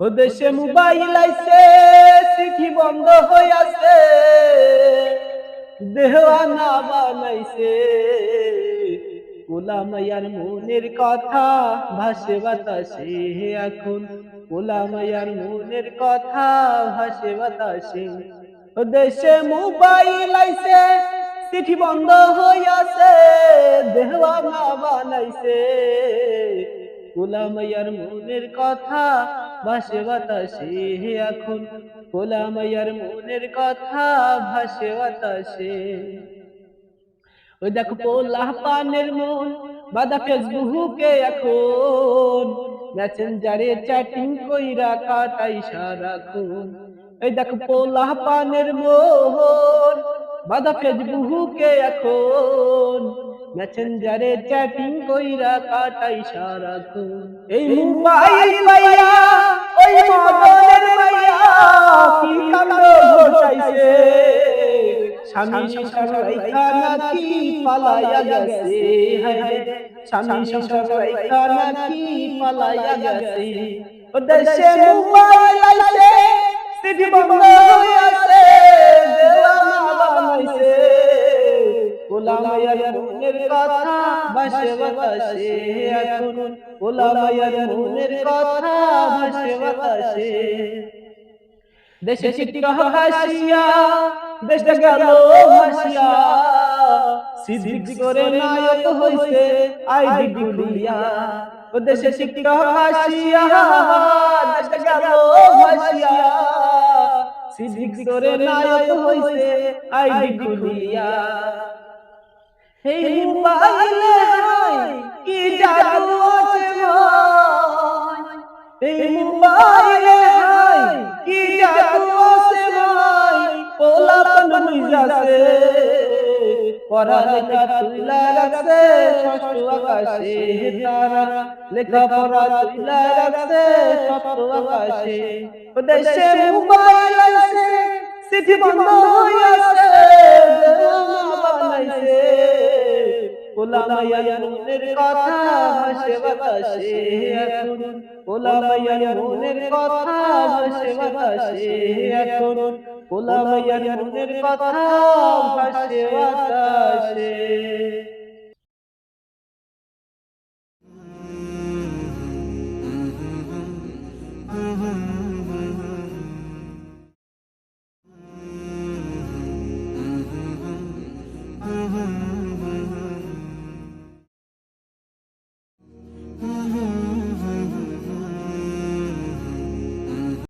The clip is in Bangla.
ও দেশে মোবাইল আইছে চিঠি বন্ধ হয়ে আছে দেওয়ানা বানাইছে। গোলামায়ার মনের কথা ভাসে বাতাসে এখন গোলামায়ার মনের কথা ভাসে বাতাসে। ও দেশে মোবাইল আইছে চিঠি বন্ধ হয়ে আছে দেওয়ানা বানাইছে। গোলামায়ার মনের কথা ভাসে বাতাসে হে এখন গোলামায়ার মনের কথা ভাসে বাতাসে ওই দেখো পোলা পানের মন, বাদা ফেসবুকে এখন। মেসেঞ্জারে চ্যাটিং কইরা কাটাই সারাক্ষণ। এই দেখো পোলা পানের মন, বাদা ফেসবুকে এখন। মেসেঞ্জারে চ্যাটিং কইরা কাটাই সারাক্ষণ। এই মোবাইল মাইয়া ওই মদনের মাইয়া কি কাণ্ড ঘটাইছে? স্বামী সংসার রাইখা নাকি গেছে? হায় স্বামী সংসার রাইখা নাকি গেছে? ও দেশে মোবাইল আইছে সিটি বন্ধ হয়ে কথা ভাসে বাতাসে এখন। গোলামায়ার মনের কথা ভাসে বাতাসে। দেশে চিত্র হাসিয়া, দেশে গেল হাসিয়া। সিদ্দিক করে নায়ক হইছে আইডি গুলিয়া ও দেশে চিত্র হাসিয়া, দেশে গেল হাসিয়া। সিদ্দিক করে নায়ক হইছে আইডি গুলিয়া এই মোবাইলে হাই কি জাদু আছে ভাই এই মোবাইলে হাই কি জাদু আছে ভাই পোলাপন মিজাছে পড়ালেখা তুইলা রাখছে ষষ্ঠ আকাশে তারা লেখাপড়া রাখছে আকাশে। দেশে মোবাইল আছে চিঠি বন্ধ হয়ে আছে গোলামায়ার মনের কথা ভাসে বাতাসে এখন। গোলামায়ার মনের কথা